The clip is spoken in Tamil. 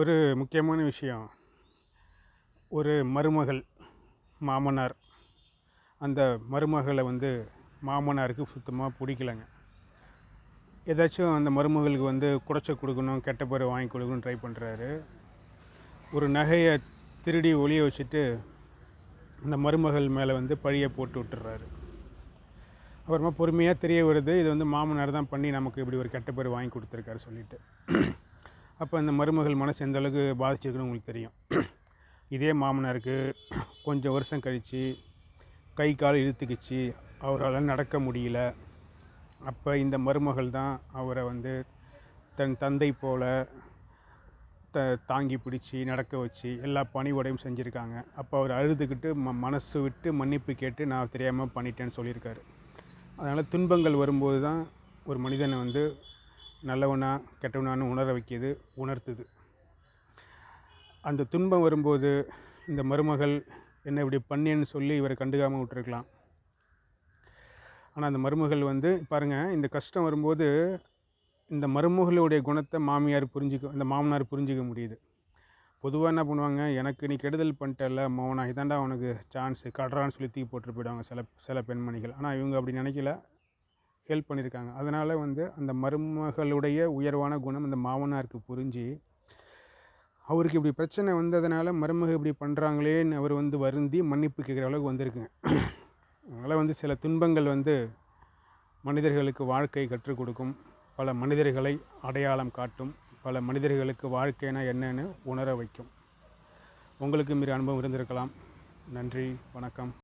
ஒரு முக்கியமான விஷயம். ஒரு மருமகள் மாமனார். அந்த மருமகளை வந்து மாமனாருக்கு சுத்தமாக பிடிக்கலங்க. ஏதாச்சும் அந்த மருமகளுக்கு வந்து குடைச்ச கொடுக்கணும் கெட்ட பேர் வாங்கி கொடுக்கணும்னு ட்ரை பண்ணுறாரு ஒரு நகையை திருடி ஒளிய வச்சுட்டு அந்த மருமகள் மேலே வந்து பழியை போட்டு விட்டுறாரு. அப்புறமா பொறுமையாக தெரிய வருது இது வந்து மாமனார் தான் பண்ணி நமக்கு இப்படி ஒரு கெட்ட பேர் வாங்கி கொடுத்துருக்காரு சொல்லிட்டு. அப்போ அந்த மருமகள் மனசு எந்த அளவுக்கு பாதிச்சிருக்குன்னு உங்களுக்கு தெரியும். இதே மாமனாருக்கு கொஞ்சம் வருஷம் கழித்து கை கால் இழுத்துக்கிச்சு. அவரால் நடக்க முடியல. அப்போ இந்த மருமகள் தான் அவரை வந்து தன் தந்தை போல் த தாங்கி பிடிச்சி நடக்க வச்சு எல்லா பணிவோடையும் செஞ்சுருக்காங்க. அப்போ அவர் அழுதுகிட்டு ம மனசு விட்டு மன்னிப்பு கேட்டு நான் தெரியாமல் பண்ணிட்டேன்னு சொல்லியிருக்காரு. அதனால் துன்பங்கள் வரும்போது தான் ஒரு மனிதனை வந்து நல்லவனா கெட்டவனான்னு உணர வைக்கிது உணர்த்துது. அந்த துன்பம் வரும்போது இந்த மருமகள் என்ன இப்படி பண்ணேன்னு சொல்லி இவரை கண்டுக்காமல் விட்டுருக்கலாம். ஆனால் அந்த மருமகள் வந்து பாருங்கள் இந்த கஷ்டம் வரும்போது இந்த மருமகளுடைய குணத்தை மாமியார் புரிஞ்சிக்க இந்த மாமனார் புரிஞ்சிக்க முடியுது. பொதுவாக என்ன பண்ணுவாங்க எனக்கு நீ கெடுதல் பண்ணிட்டல மௌனா இதாண்டா உனக்கு சான்ஸு கடுறான்னு சொல்லி தூக்கி போட்டு போயிடுவாங்க சில சில பெண்மணிகள். ஆனால் இவங்க அப்படி நினைக்கல. ஹெல்ப் பண்ணியிருக்காங்க. அதனால் வந்து அந்த மருமகளுடைய உயர்வான குணம் இந்த மாமனாருக்கு புரிஞ்சு அவருக்கு இப்படி பிரச்சனை வந்ததுனால மருமக இப்படி பண்ணுறாங்களேன்னு அவர் வந்து வருந்தி மன்னிப்பு கேட்குற அளவுக்கு வந்திருக்குங்க. அதனால் வந்து சில துன்பங்கள் வந்து மனிதர்களுக்கு வாழ்க்கை கற்றுக் கொடுக்கும். பல மனிதர்களை அடையாளம் காட்டும். பல மனிதர்களுக்கு வாழ்க்கைனா என்னன்னு உணர வைக்கும். உங்களுக்கு மீறி அனுபவம் இருந்திருக்கலாம். நன்றி வணக்கம்.